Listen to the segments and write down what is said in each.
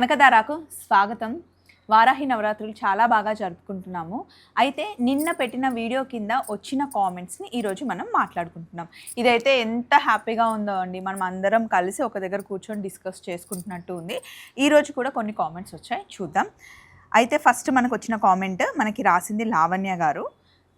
కనకదారాకు స్వాగతం. వారాహి నవరాత్రులు చాలా బాగా జరుపుకుంటున్నాము. అయితే నిన్న పెట్టిన వీడియో కింద వచ్చిన కామెంట్స్ని ఈరోజు మనం మాట్లాడుకుంటున్నాం. ఇదైతే ఎంత హ్యాపీగా ఉందో అండి. మనం అందరం కలిసి ఒక దగ్గర కూర్చొని డిస్కస్ చేసుకుంటున్నట్టు ఉంది. ఈరోజు కూడా కొన్ని కామెంట్స్ వచ్చాయి. చూద్దాం. అయితే ఫస్ట్ మనకు వచ్చిన కామెంట్ మనకి రాసింది లావణ్య గారు.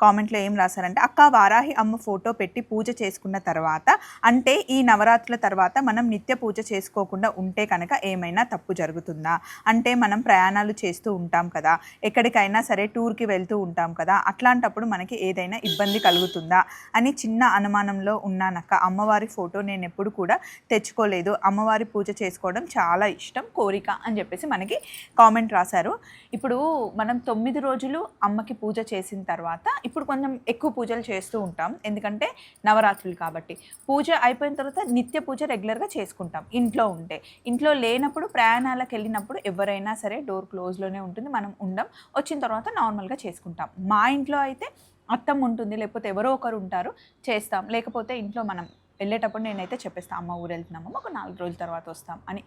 కామెంట్లో ఏం రాశారంటే అక్క వారాహి అమ్మ ఫోటో పెట్టి పూజ చేసుకున్న తర్వాత అంటే ఈ నవరాత్రుల తర్వాత మనం నిత్య పూజ చేసుకోకుండా ఉంటే కనుక ఏమైనా తప్పు జరుగుతుందా? అంటే మనం ప్రయాణాలు చేస్తూ ఉంటాం కదా ఎక్కడికైనా సరే టూర్కి వెళ్తూ ఉంటాం కదా అట్లాంటప్పుడు మనకి ఏదైనా ఇబ్బంది కలుగుతుందా? అని చిన్న అనుమానంలో ఉన్నానక్క. అమ్మవారి ఫోటో నేను ఎప్పుడు కూడా తెచ్చుకోలేదు. అమ్మవారి పూజ చేసుకోవడం చాలా ఇష్టం కోరిక అని చెప్పేసి మనకి కామెంట్ రాశారు. ఇప్పుడు మనం తొమ్మిది రోజులు అమ్మకి పూజ చేసిన తర్వాత ఇప్పుడు కొంచెం ఎక్కువ పూజలు చేస్తూ ఉంటాం. ఎందుకంటే నవరాత్రులు కాబట్టి. పూజ అయిపోయిన తర్వాత నిత్య పూజ రెగ్యులర్గా చేసుకుంటాం. ఇంట్లో ఉంటే. ఇంట్లో లేనప్పుడు ప్రయాణాలకు వెళ్ళినప్పుడు ఎవరైనా సరే డోర్ క్లోజ్లోనే ఉంటుంది. మనం ఉండం. వచ్చిన తర్వాత నార్మల్గా చేసుకుంటాం. మా ఇంట్లో అయితే అత్తం ఉంటుంది. లేకపోతే ఎవరో ఒకరు ఉంటారు. చేస్తాం. లేకపోతే ఇంట్లో మనం వెళ్ళేటప్పుడు నేనైతే చెప్పేస్తాను అమ్మ ఊరు వెళ్తున్నాము. ఒక నాలుగు రోజుల తర్వాత వస్తాం అని.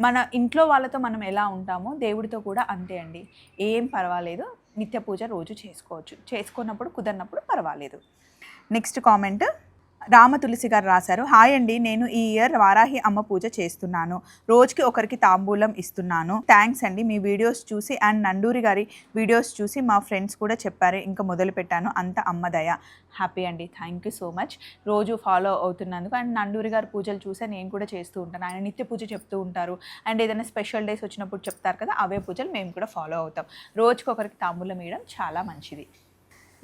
మన ఇంట్లో వాళ్ళతో మనం ఎలా ఉంటామో దేవుడితో కూడా అంతే అండి. ఏం పర్వాలేదు. నిత్య పూజ రోజు చేసుకోవచ్చు. చేసుకున్నప్పుడు కుదరినప్పుడు పర్వాలేదు. నెక్స్ట్ కామెంట్ రామ తులసి గారు రాశారు. హాయ్ అండి నేను ఈ ఇయర్ వారాహి అమ్మ పూజ చేస్తున్నాను. రోజుకి ఒకరికి తాంబూలం ఇస్తున్నాను. థ్యాంక్స్ అండి మీ వీడియోస్ చూసి అండ్ నండూరి గారి వీడియోస్ చూసి మా ఫ్రెండ్స్ కూడా చెప్పారు. ఇంకా మొదలు పెట్టాను. అంత అమ్మ దయ. హ్యాపీ అండి థ్యాంక్ యూ సో మచ్. రోజు ఫాలో అవుతున్నందుకు అండ్ నండూరి గారి పూజలు చూసే నేను కూడా చేస్తూ ఉంటాను. ఆయన నిత్య పూజ చెప్తూ ఉంటారు. అండ్ ఏదైనా స్పెషల్ డేస్ వచ్చినప్పుడు చెప్తారు కదా అవే పూజలు మేము కూడా ఫాలో అవుతాం. రోజుకి ఒకరికి తాంబూలం వేయడం చాలా మంచిది.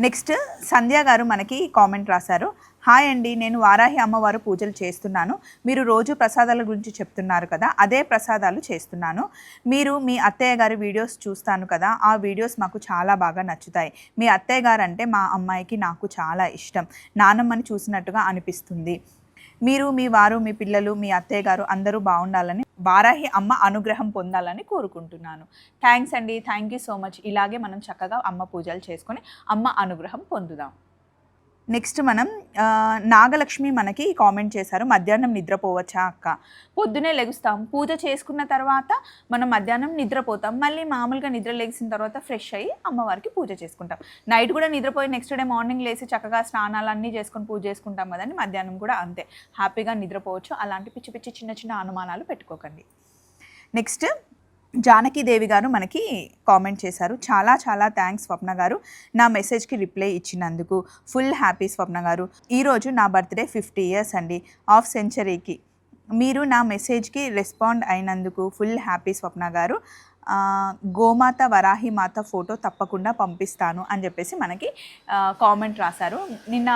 నెక్స్ట్ సంధ్య గారు మనకి కామెంట్ రాశారు. హాయ్ అండి నేను వారాహి అమ్మవారు పూజలు చేస్తున్నాను. మీరు రోజు ప్రసాదాల గురించి చెప్తున్నారు కదా అదే ప్రసాదాలు చేస్తున్నాను. మీరు మీ అత్తయ్య గారి వీడియోస్ చూస్తాను కదా ఆ వీడియోస్ మాకు చాలా బాగా నచ్చుతాయి. మీ అత్తయ్య గారు అంటే మా అమ్మాయికి నాకు చాలా ఇష్టం. నానమ్మని చూసినట్టుగా అనిపిస్తుంది. మీరు మీ వారు మీ పిల్లలు మీ అత్తయ్య గారు అందరూ బాగుండాలని వారాహి అమ్మ అనుగ్రహం పొందాలని కోరుకుంటున్నాను. థ్యాంక్స్ అండి. థ్యాంక్ యూ సో మచ్ ఇలాగే మనం చక్కగా అమ్మ పూజలు చేసుకొని అమ్మ అనుగ్రహం పొందుదాం. నెక్స్ట్ మనం నాగలక్ష్మి మనకి కామెంట్ చేశారు మధ్యాహ్నం నిద్రపోవచ్చా అక్క? పొద్దునే లెగుస్తాం. పూజ చేసుకున్న తర్వాత మనం మధ్యాహ్నం నిద్రపోతాం. మళ్ళీ మామూలుగా నిద్ర లెగిసిన తర్వాత ఫ్రెష్ అయ్యి అమ్మవారికి పూజ చేసుకుంటాం. నైట్ కూడా నిద్రపోయి నెక్స్ట్ డే మార్నింగ్ లేసి చక్కగా స్నానాలు అన్నీ చేసుకొని పూజ చేసుకుంటాం కదండి మధ్యాహ్నం కూడా అంతే. హ్యాపీగా నిద్రపోవచ్చు. అలాంటి పిచ్చి పిచ్చి చిన్న చిన్న అనుమానాలు పెట్టుకోకండి. నెక్స్ట్ జానకీదేవి గారు మనకి కామెంట్ చేశారు. చాలా చాలా థ్యాంక్స్ స్వప్న గారు. నా మెసేజ్కి రిప్లై ఇచ్చినందుకు ఫుల్ హ్యాపీ స్వప్న గారు. ఈరోజు నా బర్త్డే ఫిఫ్టీ ఇయర్స్ అండి. హాఫ్ సెంచరీకి మీరు నా మెసేజ్కి రెస్పాండ్ అయినందుకు ఫుల్ హ్యాపీ స్వప్న గారు. గోమాత వరాహి మాత ఫోటో తప్పకుండా పంపిస్తాను అని చెప్పేసి మనకి కామెంట్ రాశారు. నిన్న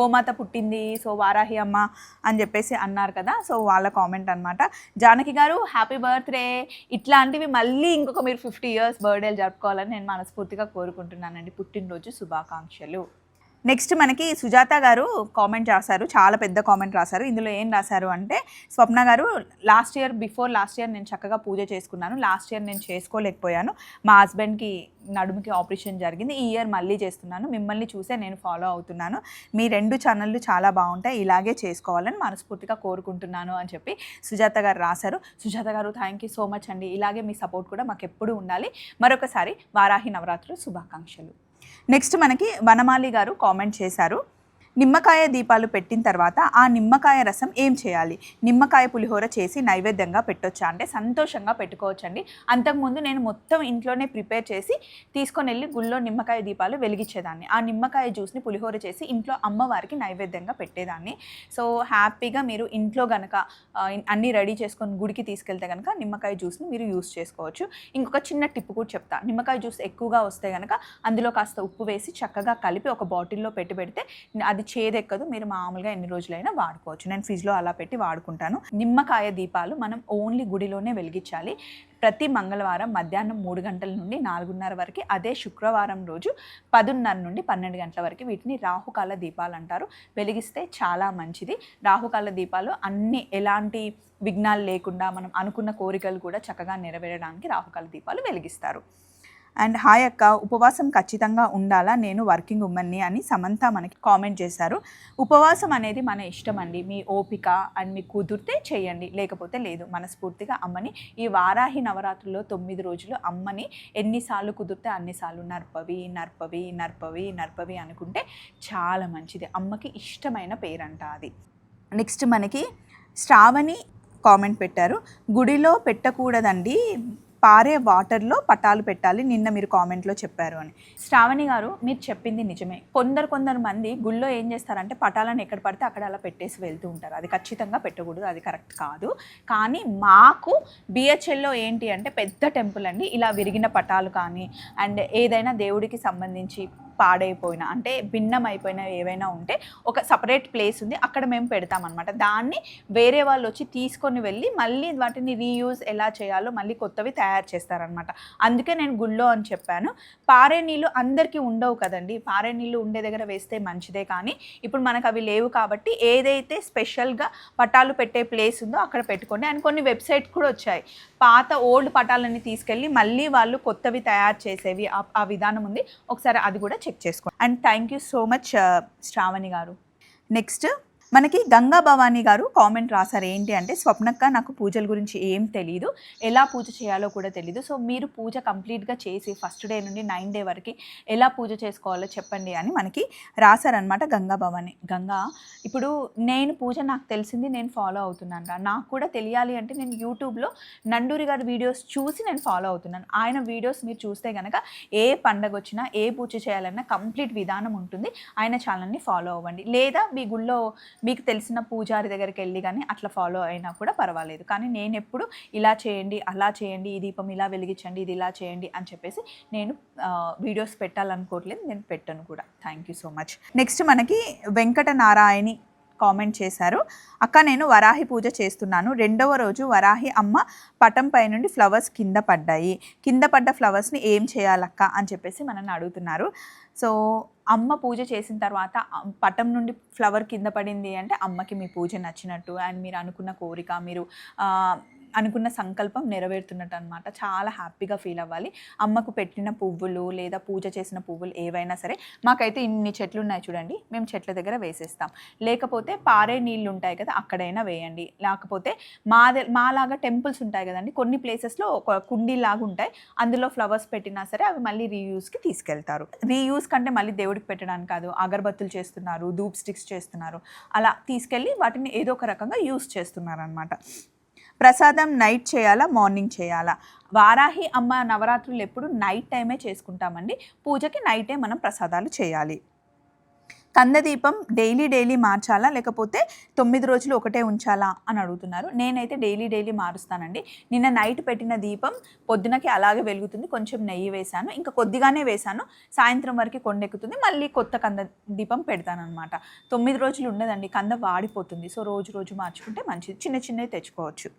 గోమాత పుట్టింది సో వారాహి అమ్మ అని చెప్పేసి అన్నారు కదా సో వాళ్ళ కామెంట్ అనమాట జానకి గారు హ్యాపీ బర్త్డే. ఇట్లాంటివి మళ్ళీ ఇంకొక మీరు ఫిఫ్టీ ఇయర్స్ బర్త్డేలు జరుపుకోవాలని నేను మనస్ఫూర్తిగా కోరుకుంటున్నానండి. పుట్టినరోజు శుభాకాంక్షలు. నెక్స్ట్ మనకి సుజాత గారు కామెంట్ రాశారు చాలా పెద్ద కామెంట్ రాశారు. ఇందులో ఏం రాశారు అంటే స్వప్న గారు last year before last year నేను చక్కగా పూజ చేసుకున్నాను. లాస్ట్ ఇయర్ నేను చేసుకోలేకపోయాను. మా హస్బెండ్కి నడుముకి ఆపరేషన్ జరిగింది. ఈ ఇయర్ మళ్ళీ చేస్తున్నాను. మిమ్మల్ని చూసే నేను ఫాలో అవుతున్నాను. మీ రెండు ఛానళ్ళు చాలా బాగుంటాయి. ఇలాగే చేసుకోవాలని మనస్ఫూర్తిగా కోరుకుంటున్నాను అని చెప్పి సుజాత గారు రాశారు. సుజాత గారు థ్యాంక్ యూ సో మచ్ అండి. ఇలాగే మీ సపోర్ట్ కూడా మాకు ఎప్పుడూ ఉండాలి. మరొకసారి వారాహి నవరాత్రులు శుభాకాంక్షలు. నెక్స్ట్ మనకి వనమాలి గారు కామెంట్ చేశారు. నిమ్మకాయ దీపాలు పెట్టిన తర్వాత ఆ నిమ్మకాయ రసం ఏం చేయాలి? నిమ్మకాయ పులిహోర చేసి నైవేద్యంగా పెట్టొచ్చా అంటే సంతోషంగా పెట్టుకోవచ్చండి. అంతకుముందు నేను మొత్తం ఇంట్లోనే ప్రిపేర్ చేసి తీసుకొని వెళ్ళి గుళ్ళో నిమ్మకాయ దీపాలు వెలిగించేదాన్ని. ఆ నిమ్మకాయ జ్యూస్ని పులిహోర చేసి ఇంట్లో అమ్మవారికి నైవేద్యంగా పెట్టేదాన్ని. సో హ్యాపీగా మీరు ఇంట్లో గనక అన్నీ రెడీ చేసుకొని గుడికి తీసుకెళ్తే కనుక నిమ్మకాయ జ్యూస్ని మీరు యూస్ చేసుకోవచ్చు. ఇంకొక చిన్న టిప్ కూడా చెప్తా. నిమ్మకాయ జ్యూస్ ఎక్కువగా వస్తే కనుక అందులో కాస్త ఉప్పు వేసి చక్కగా కలిపి ఒక బాటిల్లో పెట్టి పెడితే అది చేదెక్కదు. మీరు మామూలుగా ఎన్ని రోజులైనా వాడుకోవచ్చు. నేను ఫ్రిడ్జ్లో అలా పెట్టి వాడుకుంటాను. నిమ్మకాయ దీపాలు మనం ఓన్లీ గుడిలోనే వెలిగించాలి. ప్రతి మంగళవారం మధ్యాహ్నం మూడు గంటల నుండి నాలుగున్నర వరకు అదే శుక్రవారం రోజు పదున్నర నుండి పన్నెండు గంటల వరకు వీటిని రాహుకాల దీపాలు అంటారు. వెలిగిస్తే చాలా మంచిది. రాహుకాల దీపాలు అన్ని ఎలాంటి విఘ్నాలు లేకుండా మనం అనుకున్న కోరికలు కూడా చక్కగా నెరవేరడానికి రాహుకాల దీపాలు వెలిగిస్తారు. అండ్ హాయ్ అక్క ఉపవాసం ఖచ్చితంగా ఉండాలా? నేను వర్కింగ్ ఉమెన్ని అని సమంత మనకి కామెంట్ చేశారు. ఉపవాసం అనేది మన ఇష్టం అండి. మీ ఓపిక అండ్ మీకు కుదిరితే చేయండి. లేకపోతే లేదు. మనస్ఫూర్తిగా అమ్మని. ఈ వారాహి నవరాత్రుల్లో తొమ్మిది రోజులు అమ్మని ఎన్నిసార్లు కుదిరితే అన్నిసార్లు నర్పవి నర్పవి నర్పవి నర్పవి అనుకుంటే చాలా మంచిది. అమ్మకి ఇష్టమైన పేరంట అది. నెక్స్ట్ మనకి శ్రావణి కామెంట్ పెట్టారు. గుడిలో పెట్టకూడదండి. పారే వాటర్లో పటాలు పెట్టాలి నిన్న మీరు కామెంట్లో చెప్పారు అని. శ్రావణి గారు మీరు చెప్పింది నిజమే. కొందరు కొందరు మంది గుళ్ళో ఏం చేస్తారంటే పటాలను ఎక్కడ పడితే అక్కడ అలా పెట్టేసి వెళ్తూ ఉంటారు. అది ఖచ్చితంగా పెట్టకూడదు అది కరెక్ట్ కాదు. కానీ మాకు బిహెచ్ఎల్లో ఏంటి అంటే పెద్ద టెంపుల్ అండి. ఇలా విరిగిన పటాలు కానీ అండ్ ఏదైనా దేవుడికి సంబంధించి పాడైపోయిన అంటే భిన్నం అయిపోయిన ఏవైనా ఉంటే ఒక సపరేట్ ప్లేస్ ఉంది అక్కడ మేము పెడతామన్నమాట. దాన్ని వేరే వాళ్ళు వచ్చి తీసుకొని వెళ్ళి మళ్ళీ వాటిని రీయూజ్ ఎలా చేయాలో మళ్ళీ కొత్తవి తయారు చేస్తారనమాట అందుకే నేను గుళ్ళో అని చెప్పాను. పారే నీళ్ళు అందరికీ ఉండవు కదండి. పారే నీళ్ళు ఉండే దగ్గర వేస్తే మంచిదే కానీ ఇప్పుడు మనకు అవి లేవు కాబట్టి ఏదైతే స్పెషల్గా పటాలు పెట్టే ప్లేస్ ఉందో అక్కడ పెట్టుకోండి. అండ్ కొన్ని వెబ్సైట్ కూడా వచ్చాయి. పాత ఓల్డ్ పటాలన్నీ తీసుకెళ్ళి మళ్ళీ వాళ్ళు కొత్తవి తయారు చేసేవి ఆ- ఆ విధానం ఉంది. ఒకసారి అది కూడా చెక్ చేసుకోండి and thank you so much Shravani గారు. నెక్స్ట్ మనకి గంగా భవానీ గారు కామెంట్ రాశారు. ఏంటి అంటే స్వప్నక్క నాకు పూజల గురించి ఏం తెలియదు ఎలా పూజ చేయాలో కూడా తెలియదు సో మీరు పూజ కంప్లీట్గా చేసి ఫస్ట్ డే నుండి నైన్ డే వరకు ఎలా పూజ చేసుకోవాలో చెప్పండి అని మనకి రాశారనమాట గంగా భవాని. గంగా ఇప్పుడు నేను పూజ నాకు తెలిసింది నేను ఫాలో అవుతున్నాను రా. నాకు కూడా తెలియాలి అంటే నేను యూట్యూబ్లో నండూరి గారి వీడియోస్ చూసి నేను ఫాలో అవుతున్నాను. ఆయన వీడియోస్ మీరు చూస్తే కనుక ఏ పండగ వచ్చినా ఏ పూజ చేయాలన్నా కంప్లీట్ విధానం ఉంటుంది. ఆయన ఛానల్ని ఫాలో అవ్వండి. లేదా మీ గుళ్ళో మీకు తెలిసిన పూజారి దగ్గరికి వెళ్ళి కానీ అట్లా ఫాలో అయినా కూడా పర్వాలేదు. కానీ నేను ఎప్పుడు ఇలా చేయండి అలా చేయండి ఈ దీపం ఇలా వెలిగించండి ఇది ఇలా చేయండి అని చెప్పేసి నేను వీడియోస్ పెట్టాలనుకోవట్లేదు నేను పెట్టను కూడా. Thank you so much next మనకి వెంకట నారాయణి కామెంట్ చేశారు. అక్క నేను వరాహి పూజ చేస్తున్నాను. రెండవ రోజు వరాహి అమ్మ పటం పై నుండి ఫ్లవర్స్ కింద పడ్డాయి. కింద పడ్డ ఫ్లవర్స్ని ఏం చేయాలక్క? అని చెప్పేసి మనల్ని అడుగుతున్నారు. సో అమ్మ పూజ చేసిన తర్వాత పటం నుండి ఫ్లవర్ కింద పడింది అంటే అమ్మకి మీ పూజ నచ్చినట్టు. అండ్ మీరు అనుకున్న కోరిక మీరు అనుకున్న సంకల్పం నెరవేరుతున్నట్టు అనమాట చాలా హ్యాపీగా ఫీల్ అవ్వాలి. అమ్మకు పెట్టిన పువ్వులు లేదా పూజ చేసిన పువ్వులు ఏవైనా సరే మాకైతే ఇన్ని చెట్లు ఉన్నాయి చూడండి. మేము చెట్ల దగ్గర వేసేస్తాం. లేకపోతే పారే నీళ్ళు ఉంటాయి కదా అక్కడైనా వేయండి. లేకపోతే మాదే మాలాగా టెంపుల్స్ ఉంటాయి కదండి. కొన్ని ప్లేసెస్లో ఒక కుండీలాగా ఉంటాయి అందులో ఫ్లవర్స్ పెట్టినా సరే అవి మళ్ళీ రీయూస్కి తీసుకెళ్తారు. రీయూస్ కంటే మళ్ళీ దేవుడికి పెట్టడానికి కాదు. అగరబత్తులు చేస్తున్నారు ధూప్ స్టిక్స్ చేస్తున్నారు. అలా తీసుకెళ్ళి వాటిని ఏదో ఒక రకంగా యూస్ చేస్తున్నారు అనమాట ప్రసాదం నైట్ చేయాలా మార్నింగ్ చేయాలా? వారాహి అమ్మ నవరాత్రులు ఎప్పుడు నైట్ టైమే చేసుకుంటామండి. పూజకి నైటే మనం ప్రసాదాలు చేయాలి. కందదీపం డైలీ డైలీ మార్చాలా? లేకపోతే తొమ్మిది రోజులు ఒకటే ఉంచాలా? అని అడుగుతున్నారు. నేనైతే డైలీ డైలీ మారుస్తానండి. నిన్న నైట్ పెట్టిన దీపం పొద్దునకి అలాగే వెలుగుతుంది. కొంచెం నెయ్యి వేశాను. ఇంకా కొద్దిగానే వేశాను. సాయంత్రం వరకు కొండెక్కుతుంది. మళ్ళీ కొత్త కంద దీపం పెడతానమాట తొమ్మిది రోజులు ఉండదండి కంద వాడిపోతుంది. సో రోజు రోజు మార్చుకుంటే మంచిది. చిన్న చిన్నవి తెచ్చుకోవచ్చు.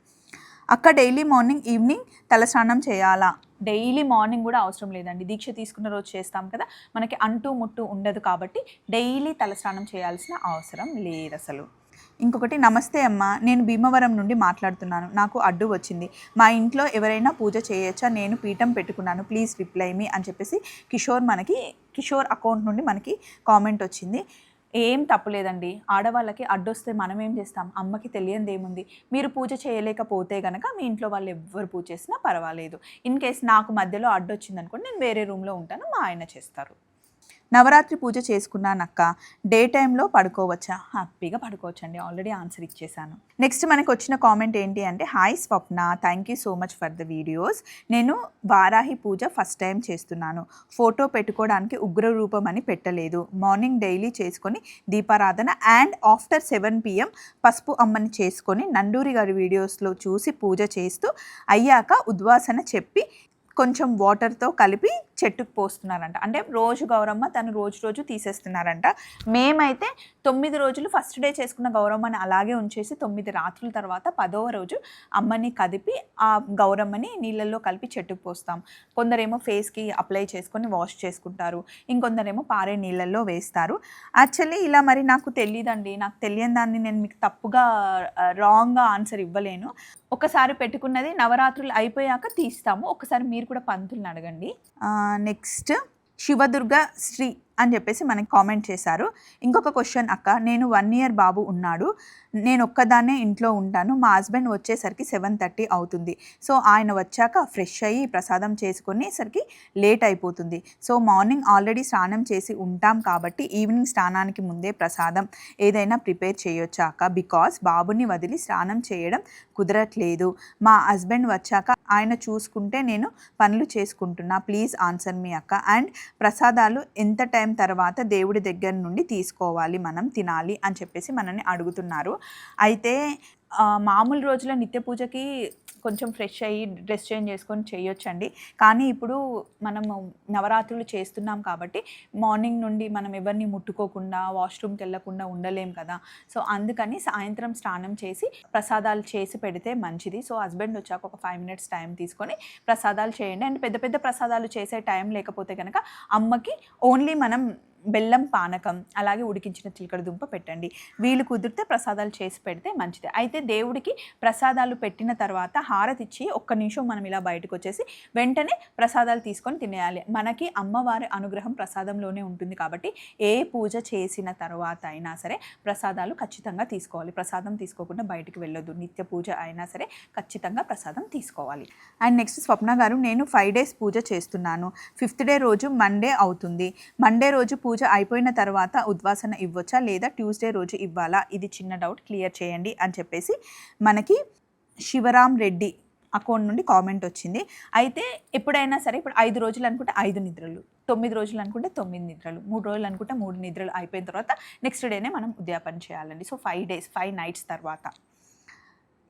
అక్క డైలీ మార్నింగ్ ఈవినింగ్ తలస్నానం చేయాలా? డైలీ మార్నింగ్ కూడా అవసరం లేదండి. దీక్ష తీసుకున్న రోజు చేస్తాం కదా మనకి అంటూ ముట్టు ఉండదు కాబట్టి డైలీ తలస్నానం చేయాల్సిన అవసరం లేదు అసలు. ఇంకొకటి నమస్తే అమ్మ నేను భీమవరం నుండి మాట్లాడుతున్నాను. నాకు అడ్డు వచ్చింది. మా ఇంట్లో ఎవరైనా పూజ చేయొచ్చా? నేను పీఠం పెట్టుకున్నాను. ప్లీజ్ రిప్లై మీ అని చెప్పేసి కిషోర్ మనకి కిషోర్ అకౌంట్ నుండి మనకి కామెంట్ వచ్చింది. ఏం తప్పులేదండి ఆడవాళ్ళకి అడ్డొస్తే మనం ఏం చేస్తాం? అమ్మకి తెలియంది ఏముంది? మీరు పూజ చేయలేకపోతే కనుక మీ ఇంట్లో వాళ్ళు ఎవ్వరు పూజ చేసినా పర్వాలేదు. ఇన్ కేస్ నాకు మధ్యలో అడ్డొచ్చింది అనుకోండి నేను వేరే రూమ్లో ఉంటాను మా ఆయన చేస్తారు. నవరాత్రి పూజ చేసుకున్నానక్క. డే టైంలో పడుకోవచ్చా? హ్యాపీగా పడుకోవచ్చండి. ఆల్రెడీ ఆన్సర్ ఇచ్చేసాను. నెక్స్ట్ మనకు వచ్చిన కామెంట్ ఏంటి అంటే hi Swapna thank you so much for the videos. నేను వారాహి పూజ ఫస్ట్ టైం చేస్తున్నాను. ఫోటో పెట్టుకోవడానికి ఉగ్ర రూపం అని పెట్టలేదు. మార్నింగ్ డైలీ చేసుకొని దీపారాధన అండ్ ఆఫ్టర్ సెవెన్ పిఎం పసుపు అమ్మని చేసుకొని నండూరి గారి వీడియోస్లో చూసి పూజ చేస్తూ అయ్యాక ఉద్వాసన చెప్పి కొంచెం వాటర్తో కలిపి చెట్టుకు పోస్తున్నారంట. అంటే రోజు గౌరమ్మ తను రోజు రోజు తీసేస్తున్నారంట. మేమైతే తొమ్మిది రోజులు ఫస్ట్ డే చేసుకున్న గౌరమ్మని అలాగే ఉంచేసి తొమ్మిది రాత్రుల తర్వాత పదవ రోజు అమ్మని కదిపి ఆ గౌరమ్మని నీళ్ళల్లో కలిపి చెట్టుకు పోస్తాం. కొందరేమో ఫేస్కి అప్లై చేసుకొని వాష్ చేసుకుంటారు. ఇంకొందరేమో పారే నీళ్ళల్లో వేస్తారు. యాక్చువల్లీ ఇలా మరి నాకు తెలియదండి నాకు తెలియని దాన్ని నేను మీకు తప్పుగా రాంగ్గా ఆన్సర్ ఇవ్వలేను. ఒకసారి పెట్టుకున్నది నవరాత్రులు అయిపోయాక తీస్తాము. ఒకసారి మీరు కూడా పంతులను అడగండి. నెక్స్ట్ శివదుర్గ శ్రీ అని చెప్పేసి మనకి కామెంట్ చేశారు. ఇంకొక క్వశ్చన్ అక్క నేను వన్ ఇయర్ బాబు ఉన్నాడు. నేను ఒక్కదాన్నే ఇంట్లో ఉంటాను. మా హస్బెండ్ వచ్చేసరికి సెవెన్ థర్టీ అవుతుంది. సో ఆయన వచ్చాక ఫ్రెష్ అయ్యి ప్రసాదం చేసుకునేసరికి లేట్ అయిపోతుంది. సో మార్నింగ్ ఆల్రెడీ స్నానం చేసి ఉంటాం కాబట్టి ఈవినింగ్ స్నానానికి ముందే ప్రసాదం ఏదైనా ప్రిపేర్ చేయొచ్చా అక్క? బికాస్ బాబుని వదిలి స్నానం చేయడం కుదరట్లేదు. మా హస్బెండ్ వచ్చాక ఆయన చూసుకుంటే నేను పనులు చేసుకుంటున్నా. ప్లీజ్ ఆన్సర్ మీ అక్క. అండ్ ప్రసాదాలు ఎంత టైం తర్వాత దేవుడి దగ్గర నుండి తీసుకోవాలి మనం తినాలి అని చెప్పేసి మనల్ని అడుగుతున్నారు. అయితే మామూలు రోజుల నిత్య పూజకి కొంచెం ఫ్రెష్ అయ్యి డ్రెస్ చేంజ్ చేసుకొని చేయొచ్చండి. కానీ ఇప్పుడు మనం నవరాత్రులు చేస్తున్నాం కాబట్టి మార్నింగ్ నుండి మనం ఎవరిని ముట్టుకోకుండా వాష్రూమ్కి వెళ్ళకుండా ఉండలేం కదా. సో అందుకని సాయంత్రం స్నానం చేసి ప్రసాదాలు చేసి పెడితే మంచిది. సో హస్బెండ్ వచ్చాక ఒక ఫైవ్ మినిట్స్ టైం తీసుకొని ప్రసాదాలు చేయండి. అండ్ పెద్ద పెద్ద ప్రసాదాలు చేసే టైం లేకపోతే కనుక అమ్మకి ఓన్లీ మనం బెల్లం పానకం అలాగే ఉడికించిన చిలకడ దుంప పెట్టండి. వీలు కుదిరితే ప్రసాదాలు చేసి పెడితే మంచిది. అయితే దేవుడికి ప్రసాదాలు పెట్టిన తర్వాత హారతిచ్చి ఒక్క నిమిషం మనం ఇలా బయటకు వచ్చేసి వెంటనే ప్రసాదాలు తీసుకొని తినేయాలి. మనకి అమ్మవారి అనుగ్రహం ప్రసాదంలోనే ఉంటుంది కాబట్టి ఏ పూజ చేసిన తర్వాత అయినా సరే ప్రసాదాలు ఖచ్చితంగా తీసుకోవాలి. ప్రసాదం తీసుకోకుండా బయటకు వెళ్ళొద్దు. నిత్య పూజ అయినా సరే ఖచ్చితంగా ప్రసాదం తీసుకోవాలి. అండ్ నెక్స్ట్ స్వప్న గారు నేను ఫైవ్ డేస్ పూజ చేస్తున్నాను. ఫిఫ్త్ డే రోజు మండే అవుతుంది. మండే రోజు పూజ అయిపోయిన తర్వాత ఉద్వాసన ఇవ్వచ్చా లేదా ట్యూస్డే రోజు ఇవ్వాలా? ఇది చిన్న డౌట్ క్లియర్ చేయండి అని చెప్పేసి మనకి శివరాం రెడ్డి అకౌంట్ నుండి కామెంట్ వచ్చింది. అయితే ఎప్పుడైనా సరే ఇప్పుడు ఐదు రోజులు అనుకుంటే ఐదు నిద్రలు తొమ్మిది రోజులు అనుకుంటే తొమ్మిది నిద్రలు మూడు రోజులు అనుకుంటే మూడు నిద్రలు అయిపోయిన తర్వాత నెక్స్ట్ డేనే మనం ఉద్యాపన చేయాలండి. So five days five nights తర్వాత.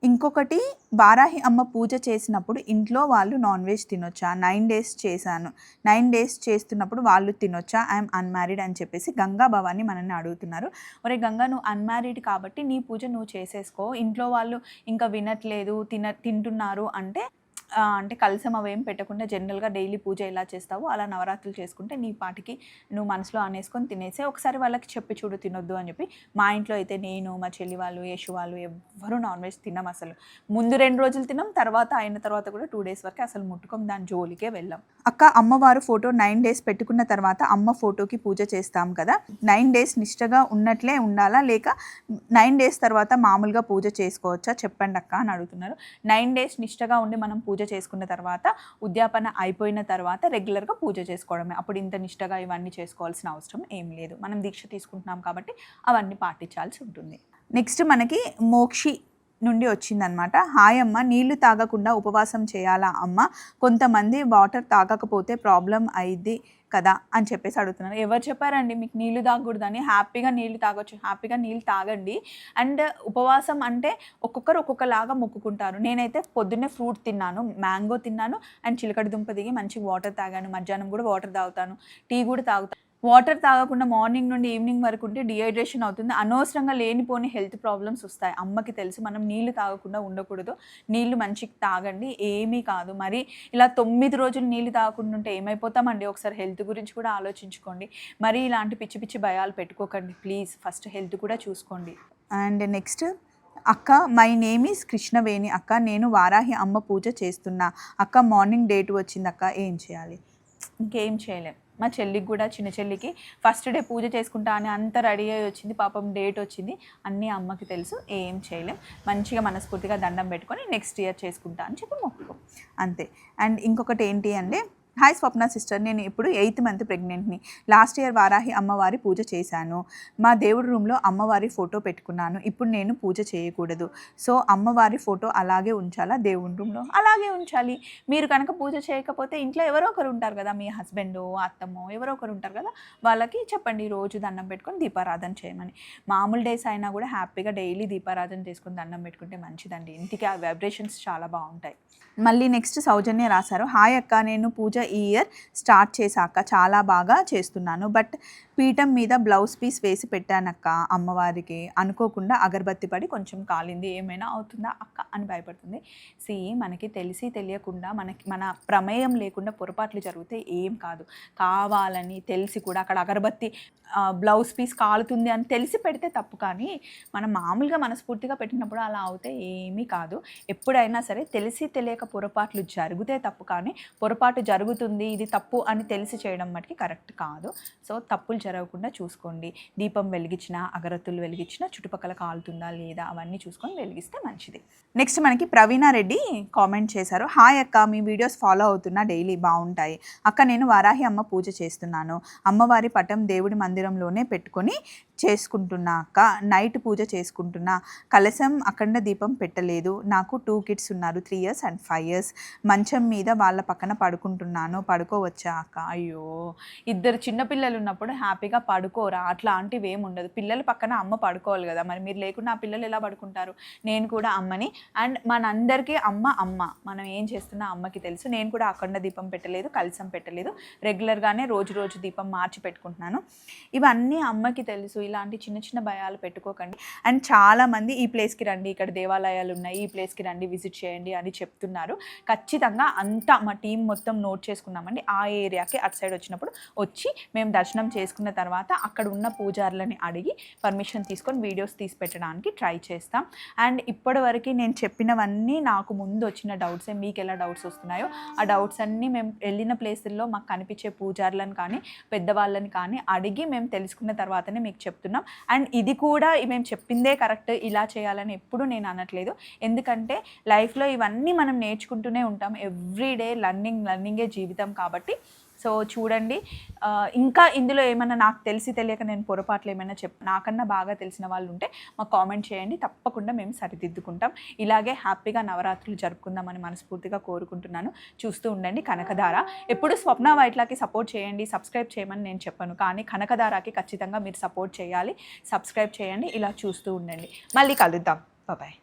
ఇంకొకటి బారాహి అమ్మ పూజ చేసినప్పుడు ఇంట్లో వాళ్ళు నాన్ వెజ్ తినొచ్చా? నైన్ డేస్ చేశాను. నైన్ డేస్ చేస్తున్నప్పుడు వాళ్ళు తినొచ్చా? ఐఎమ్ అన్మ్యారీడ్ అని చెప్పేసి గంగా భవాని మనల్ని అడుగుతున్నారు. ఒరే గంగా నువ్వు అన్మ్యారీడ్ కాబట్టి నీ పూజ నువ్వు చేసేసుకో. ఇంట్లో వాళ్ళు ఇంకా వినట్లేదు తిన తింటున్నారు అంటే అంటే కలసం అవేం పెట్టకుండా జనరల్గా డైలీ పూజ ఎలా చేస్తావో అలా నవరాత్రులు చేసుకుంటే నీ పాటికి నువ్వు మనసులో అనేసుకొని తినేసే ఒకసారి వాళ్ళకి చెప్పి చూడు తినొద్దు అని చెప్పి. మా ఇంట్లో అయితే నేను మా చెల్లి వాళ్ళు యేషు వాళ్ళు ఎవ్వరూ నాన్ వెజ్ తిన్నాం అసలు. ముందు రెండు రోజులు తిన్నాం తర్వాత అయిన తర్వాత కూడా టూ డేస్ వరకు అసలు ముట్టుకోం దాని జోలికే వెళ్ళాం. అక్క అమ్మవారు ఫోటో నైన్ డేస్ పెట్టుకున్న తర్వాత అమ్మ ఫోటోకి పూజ చేస్తాం కదా? నైన్ డేస్ నిష్టగా ఉన్నట్లే ఉండాలా? లేక నైన్ డేస్ తర్వాత మామూలుగా పూజ చేసుకోవచ్చా? చెప్పండి అక్క అని అడుగుతున్నారు. నైన్ డేస్ నిష్టగా ఉండి మనం పూజ చేసుకున్న తర్వాత ఉద్యాపన అయిపోయిన తర్వాత రెగ్యులర్గా పూజ చేసుకోవడమే. అప్పుడు ఇంత నిష్టగా ఇవన్నీ చేసుకోవాల్సిన అవసరం ఏం లేదు. మనం దీక్ష తీసుకుంటున్నాం కాబట్టి అవన్నీ పాటించాల్సి ఉంటుంది. నెక్స్ట్ మనకి మోక్షి నుండి వచ్చిందనమాట హాయ్ అమ్మ నీళ్ళు తాగకుండా ఉపవాసం చేయాలా అమ్మ? కొంతమంది వాటర్ తాగకపోతే ప్రాబ్లం అయింది కదా అని చెప్పేసి అడుగుతున్నారు. ఎవరు చెప్పారండి? మీకు నీళ్ళు తాగకూడదని హ్యాపీగా నీళ్ళు తాగొచ్చు. హ్యాపీగా నీళ్ళు తాగండి. అండ్ ఉపవాసం అంటే ఒక్కొక్కరు ఒక్కొక్కలాగా మొక్కుకుంటారు. నేనైతే పొద్దున్నే ఫ్రూట్ తిన్నాను మ్యాంగో తిన్నాను అండ్ చిలకడ దుంప దిగి మంచి వాటర్ తాగాను. మధ్యాహ్నం కూడా వాటర్ తాగుతాను. టీ కూడా తాగుతాను. వాటర్ తాగకుండా మార్నింగ్ నుండి ఈవినింగ్ వరకు ఉంటే డిహైడ్రేషన్ అవుతుంది. అనవసరంగా లేనిపోని హెల్త్ ప్రాబ్లమ్స్ వస్తాయి. అమ్మకి తెలుసు మనం నీళ్ళు తాగకుండా ఉండకూడదు. నీళ్ళు మంచిగా తాగండి ఏమీ కాదు. మరి ఇలా తొమ్మిది రోజులు నీళ్ళు తాగకుండా ఉంటే ఏమైపోతామండి? ఒకసారి హెల్త్ గురించి కూడా ఆలోచించుకోండి. మరి ఇలాంటి పిచ్చి పిచ్చి భయాలు పెట్టుకోకండి. ప్లీజ్ ఫస్ట్ హెల్త్ కూడా చూసుకోండి. అండ్ నెక్స్ట్ అక్క మై నేమ్ ఈస్ కృష్ణవేణి. అక్క నేను వారాహి అమ్మ పూజ చేస్తున్నా. అక్క మార్నింగ్ డేట్ వచ్చింది. అక్క ఏం చేయాలి? ఇంకేం చేయలేం. మా చెల్లికి కూడా చిన్న చెల్లికి ఫస్ట్ డే పూజ చేసుకుంటా అని అంత రెడీ అయ్యి వచ్చింది. పాపం డేట్ వచ్చింది. అన్నీ అమ్మకి తెలుసు. ఏం చేయలేం. మంచిగా మనస్ఫూర్తిగా దండం పెట్టుకొని నెక్స్ట్ ఇయర్ చేసుకుంటా అని చెప్పి మొక్కుకో. అంతే. అండ్ ఇంకొకటి ఏంటి అంటే హాయ్ స్వప్న సిస్టర్ నేను ఇప్పుడు ఎయిత్ మంత్ ప్రెగ్నెంట్ని. లాస్ట్ ఇయర్ వారాహి అమ్మవారి పూజ చేశాను. మా దేవుడి రూమ్లో అమ్మవారి ఫోటో పెట్టుకున్నాను. ఇప్పుడు నేను పూజ చేయకూడదు. సో అమ్మవారి ఫోటో అలాగే ఉంచాలా? దేవుడి రూమ్లో అలాగే ఉంచాలి. మీరు కనుక పూజ చేయకపోతే ఇంట్లో ఎవరో ఒకరు ఉంటారు కదా మీ హస్బెండ్ అత్తమ్మో ఎవరో ఒకరు ఉంటారు కదా వాళ్ళకి చెప్పండి రోజు దండం పెట్టుకొని దీపారాధన చేయమని. మామూలు డేస్ అయినా కూడా హ్యాపీగా డైలీ దీపారాధన చేసుకుని దండం పెట్టుకుంటే మంచిదండి. ఇంటికి ఆ వైబ్రేషన్స్ చాలా బాగుంటాయి. మళ్ళీ నెక్స్ట్ సౌజన్య రాశారు. హాయ్ అక్క నేను పూజ ఈ ఇయర్ స్టార్ట్ చేశాక చాలా బాగా చేస్తున్నాను. బట్ పీఠం మీద బ్లౌజ్ పీస్ వేసి పెట్టానక్క అమ్మవారికి. అనుకోకుండా అగరబత్తి పడి కొంచెం కాలింది. ఏమైనా అవుతుందా అక్క అని భయపడుతుంది. సి మనకి తెలిసి తెలియకుండా మనకి మన ప్రమేయం లేకుండా పొరపాట్లు జరిగితే ఏం కాదు. కావాలని తెలిసి కూడా అక్కడ అగరబత్తి బ్లౌజ్ పీస్ కాలుతుంది అని తెలిసి పెడితే తప్పు. కానీ మనం మామూలుగా మనస్ఫూర్తిగా పెట్టినప్పుడు అలా అవుతే ఏమీ కాదు. ఎప్పుడైనా సరే తెలిసి తెలియక పొరపాట్లు జరిగితే తప్పు. కానీ పొరపాటు జరుగు జరుగుతుంది ఇది తప్పు అని తెలిసి చేయడం మటుకి కరెక్ట్ కాదు. సో తప్పులు జరగకుండా చూసుకోండి. దీపం వెలిగించిన అగరత్తులు వెలిగించిన చుట్టుపక్కల కాలుతుందా లేదా అవన్నీ చూసుకొని వెలిగిస్తే మంచిది. నెక్స్ట్ మనకి ప్రవీణారెడ్డి కామెంట్ చేశారు. హాయ్ అక్క మీ వీడియోస్ ఫాలో అవుతున్నా డైలీ బాగుంటాయి. అక్క నేను వారాహి అమ్మ పూజ చేస్తున్నాను. అమ్మవారి పటం దేవుడి మందిరంలోనే పెట్టుకొని చేసుకుంటున్నా అక్క. నైట్ పూజ చేసుకుంటున్నా. కలశం అఖండ దీపం పెట్టలేదు. నాకు టూ కిడ్స్ ఉన్నారు three years and five years. మంచం మీద వాళ్ళ పక్కన పడుకుంటున్నాను. పడుకోవచ్చా? అక్క? అయ్యో. ఇద్దరు చిన్నపిల్లలు ఉన్నప్పుడు హ్యాపీగా పడుకోరా? అట్లాంటివి ఏమి ఉండదు పిల్లల పక్కన అమ్మ పడుకోవాలి కదా. మరి మీరు లేకుండా ఆ పిల్లలు ఎలా పడుకుంటారు? నేను కూడా అమ్మని. అండ్ మనందరికీ అమ్మ అమ్మ. మనం ఏం చేస్తున్నా అమ్మకి తెలుసు. నేను కూడా అఖండ దీపం పెట్టలేదు కలిసం పెట్టలేదు. రెగ్యులర్గానే రోజు రోజు దీపం మార్చి పెట్టుకుంటున్నాను. ఇవన్నీ అమ్మకి తెలుసు. ఇలాంటి చిన్న చిన్న భయాలు పెట్టుకోకండి. అండ్ చాలామంది ఈ ప్లేస్కి రండి ఇక్కడ దేవాలయాలు ఉన్నాయి ఈ ప్లేస్కి రండి విజిట్ చేయండి అని చెప్తున్నారు. ఖచ్చితంగా అంతా మా టీం మొత్తం నోట్ చేసుకున్నామండి. ఆ ఏరియాకి అటు సైడ్ వచ్చినప్పుడు వచ్చి మేము దర్శనం చేసుకున్న తర్వాత అక్కడ ఉన్న పూజారులని అడిగి పర్మిషన్ తీసుకొని వీడియోస్ తీసి పెట్టడానికి ట్రై చేస్తాం. అండ్ ఇప్పటివరకు నేను చెప్పినవన్నీ నాకు ముందు వచ్చిన డౌట్సే మీకు ఎలా డౌట్స్ వస్తున్నాయో ఆ డౌట్స్ అన్నీ మేము వెళ్ళిన ప్లేసుల్లో మాకు కనిపించే పూజారులను కానీ పెద్దవాళ్ళని కానీ అడిగి మేము తెలుసుకున్న తర్వాతనే మీకు చెప్తున్నాం. అండ్ ఇది కూడా మేము చెప్పిందే కరెక్ట్ ఇలా చేయాలని ఎప్పుడు నేను అనట్లేదు. ఎందుకంటే లైఫ్లో ఇవన్నీ మనం నేర్చుకుంటూనే ఉంటాం. ఎవ్రీ డే లర్నింగ్ లర్నింగే జీవితం కాబట్టి. సో చూడండి. ఇంకా ఇందులో ఏమైనా నాకు తెలిసి తెలియక నేను పొరపాట్లు ఏమైనా చెప్ నాకన్నా బాగా తెలిసిన వాళ్ళు ఉంటే మాకు కామెంట్ చేయండి. తప్పకుండా మేము సరిదిద్దుకుంటాం. ఇలాగే హ్యాపీగా నవరాత్రులు జరుపుకుందామని మనస్ఫూర్తిగా కోరుకుంటున్నాను. చూస్తూ ఉండండి కనకధార. ఎప్పుడు స్వప్న వైట్లాకి సపోర్ట్ చేయండి. సబ్స్క్రైబ్ చేయమని నేను చెప్పాను. కానీ కనకధారాకి ఖచ్చితంగా మీరు సపోర్ట్ చేయాలి. సబ్స్క్రైబ్ చేయండి. ఇలా చూస్తూ ఉండండి. మళ్ళీ కలుద్దాం. బాయ్.